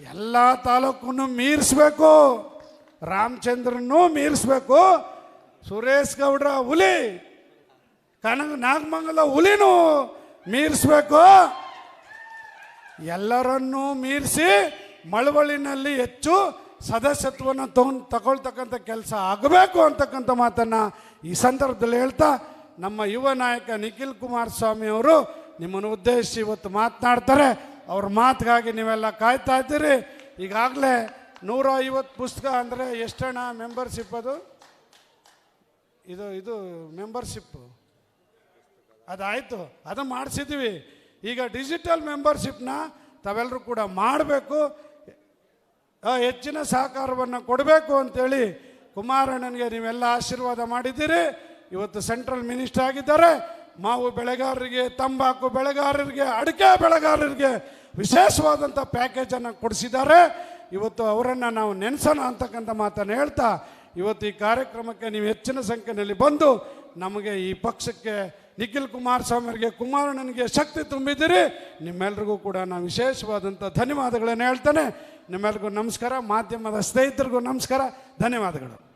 ಎಲ್ಲ ತಾಲೂಕನ್ನು ಮೀರಿಸ್ಬೇಕು, ರಾಮಚಂದ್ರನ್ನೂ ಮೀರಿಸ್ಬೇಕು, ಸುರೇಶ್ ಗೌಡ್ರ ಹುಲಿ. ಕನಕ ನಾಗಮಂಗಲ ಹುಲಿನೂ ಮೀರಿಸ್ಬೇಕು. ಎಲ್ಲರನ್ನೂ ಮೀರಿಸಿ ಮಳವಳಿನಲ್ಲಿ ಹೆಚ್ಚು ಸದಸ್ಯತ್ವವನ್ನು ತಗೊಂಡು ತಗೊಳ್ತಕ್ಕಂಥ ಕೆಲಸ ಆಗಬೇಕು ಅಂತಕ್ಕಂಥ ಮಾತನ್ನು ಈ ಸಂದರ್ಭದಲ್ಲಿ ಹೇಳ್ತಾ ನಮ್ಮ ಯುವ ನಾಯಕ ನಿಖಿಲ್ ಕುಮಾರಸ್ವಾಮಿ ಅವರು ನಿಮ್ಮನ್ನು ಉದ್ದೇಶಿಸಿ ಇವತ್ತು ಮಾತನಾಡ್ತಾರೆ. ಅವ್ರ ಮಾತಿಗಾಗಿ ನೀವೆಲ್ಲ ಕಾಯ್ತಾ ಇದ್ದೀರಿ. ಈಗಾಗಲೇ ನೂರ ಐವತ್ತು ಪುಸ್ತಕ ಅಂದರೆ ಎಷ್ಟಣ್ಣ ಮೆಂಬರ್ಶಿಪ್ ಅದು? ಇದು ಇದು ಮೆಂಬರ್ಶಿಪ್ಪು. ಅದಾಯಿತು. ಅದು ಮಾಡಿಸಿದ್ವಿ. ಈಗ ಡಿಜಿಟಲ್ ಮೆಂಬರ್ಶಿಪ್ನ ತಾವೆಲ್ಲರೂ ಕೂಡ ಮಾಡಬೇಕು. ಹೆಚ್ಚಿನ ಸಹಕಾರವನ್ನು ಕೊಡಬೇಕು ಅಂತೇಳಿ ಕುಮಾರಣ್ಣನಿಗೆ ನೀವೆಲ್ಲ ಆಶೀರ್ವಾದ ಮಾಡಿದ್ದೀರಿ. ಇವತ್ತು ಸೆಂಟ್ರಲ್ ಮಿನಿಸ್ಟರ್ ಆಗಿದ್ದಾರೆ. ಮಾವು ಬೆಳೆಗಾರರಿಗೆ, ತಂಬಾಕು ಬೆಳೆಗಾರರಿಗೆ, ಅಡಿಕೆ ಬೆಳೆಗಾರರಿಗೆ ವಿಶೇಷವಾದಂಥ ಪ್ಯಾಕೇಜನ್ನು ಕೊಡಿಸಿದ್ದಾರೆ. ಇವತ್ತು ಅವರನ್ನು ನಾವು ನೆನೆಸೋಣ ಅಂತಕ್ಕಂಥ ಮಾತನ್ನು ಹೇಳ್ತಾ, ಇವತ್ತು ಈ ಕಾರ್ಯಕ್ರಮಕ್ಕೆ ನೀವು ಹೆಚ್ಚಿನ ಸಂಖ್ಯೆಯಲ್ಲಿ ಬಂದು ನಮಗೆ ಈ ಪಕ್ಷಕ್ಕೆ ನಿಖಿಲ್ ಕುಮಾರಸ್ವಾಮಿ ಕುಮಾರ್ ಕುಮಾರಣ್ಣನಿಗೆ ಶಕ್ತಿ ತುಂಬಿದ್ದೀರಿ. ನಿಮ್ಮೆಲ್ರಿಗೂ ಕೂಡ ನಾನು ವಿಶೇಷವಾದಂಥ ಧನ್ಯವಾದಗಳನ್ನು ಹೇಳ್ತೇನೆ. ನಿಮ್ಮೆಲ್ರಿಗೂ ನಮಸ್ಕಾರ, ಮಾಧ್ಯಮದ ಸ್ನೇಹಿತರಿಗೂ ನಮಸ್ಕಾರ, ಧನ್ಯವಾದಗಳು.